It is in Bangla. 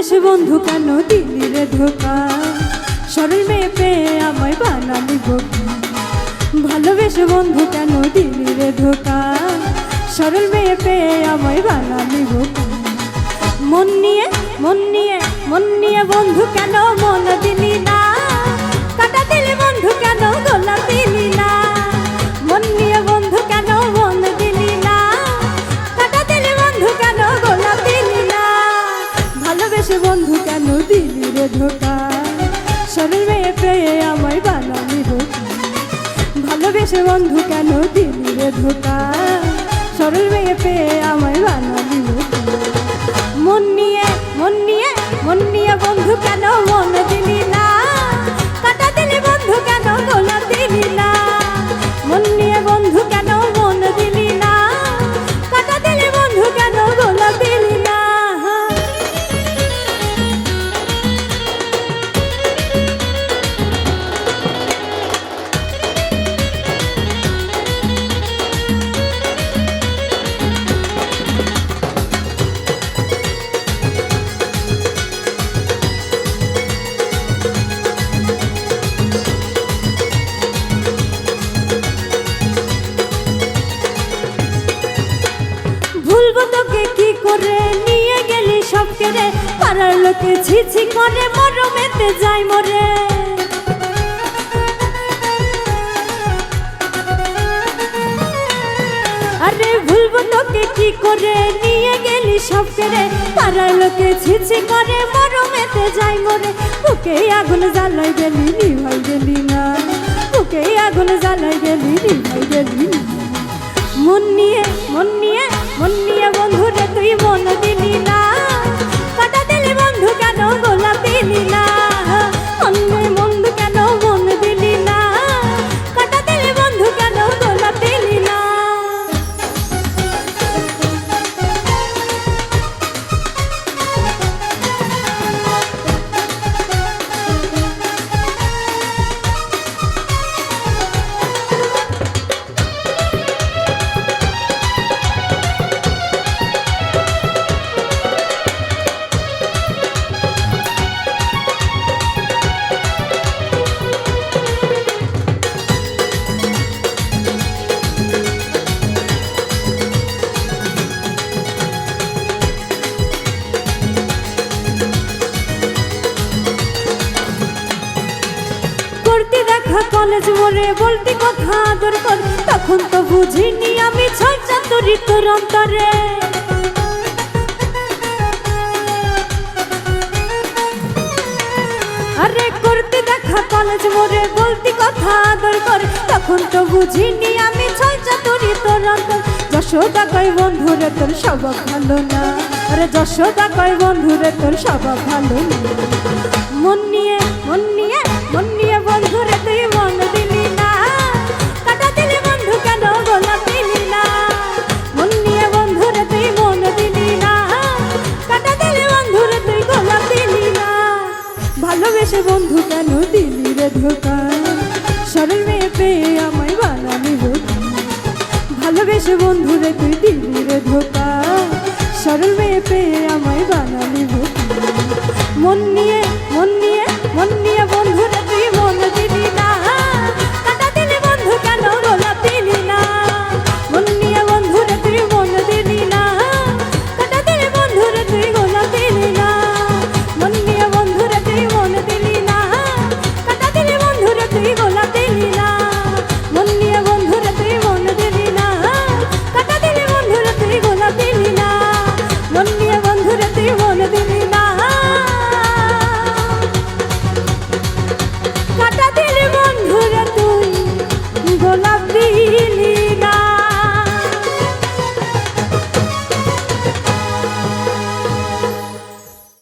ভালোবেসে বন্ধু কেন দিলি রে ধোকা? সরল মেয়ে পেয়ে আমায় বানালি বোকা। ভালোবেসে বন্ধু কেন দিলি রে ধোকা? সরল মেয়ে পেয়ে আমায় বানালি বোকা। মন নিয়ে মন নিয়ে মন নিয়ে বন্ধু কেন মন দিলি না? কাটা দিলি বন্ধু কেন, গোলাপ দিলি না? শরীর মেয়ে পেয়ে আমায় বানালি বোকা ভালোবেসে বন্ধু কেন দিলি রে ধোকা? সরল মেয়ে পেয়ে আমায় বানালি বোকা মন নিয়ে মন নিয়ে মন নিয়ে বন্ধু কেন মন দিলি না? কেড়ে পাড়ার লোকে করে মরমেতে যাই মরে। আরে ভুলবো তোকে কি করে, নিয়ে গেলি সব কেড়ে। পাড়ার লোকে করে মরমেতে যাই মরে। বুকে আগুন জ্বালাই গেলি নিভাই গেলি না। বুকে আগুন জ্বালাই গেলি নিভাই গেলি না। মন নিয়ে মন নিয়ে মন নিয়ে বন্ধু রে তুই মন দিলি না। বন্ধু কেন গোলাপ? দেখা কলেজ মোড়ে বলতে কথা, আদর কর। তখন তো বুঝিনি আমি ছয় চাতুরি তোর অন্তরে। আরে করতে দেখা, কলেজ মোড়ে বলতে কথা, আদর কর। তখন তো বুঝিনি আমি ছয় চাতুরি তোর অন্তর। যশোদা কয় বন্ধুরে তোর স্বভাব ভালো না। আরে যশোদা কয় বন্ধুরে তোর স্বভাব ভালো না। ভালোবেসে বন্ধু কেন দিলি রে ধোকা? সরল মেয়ে পেয়ে আমায় বানালি বোকা। ভালোবেসে বন্ধু রে তুই দিলি রে ধোকা। সরল মেয়ে পেয়ে আমায় বানালি বোকা। মন নিয়ে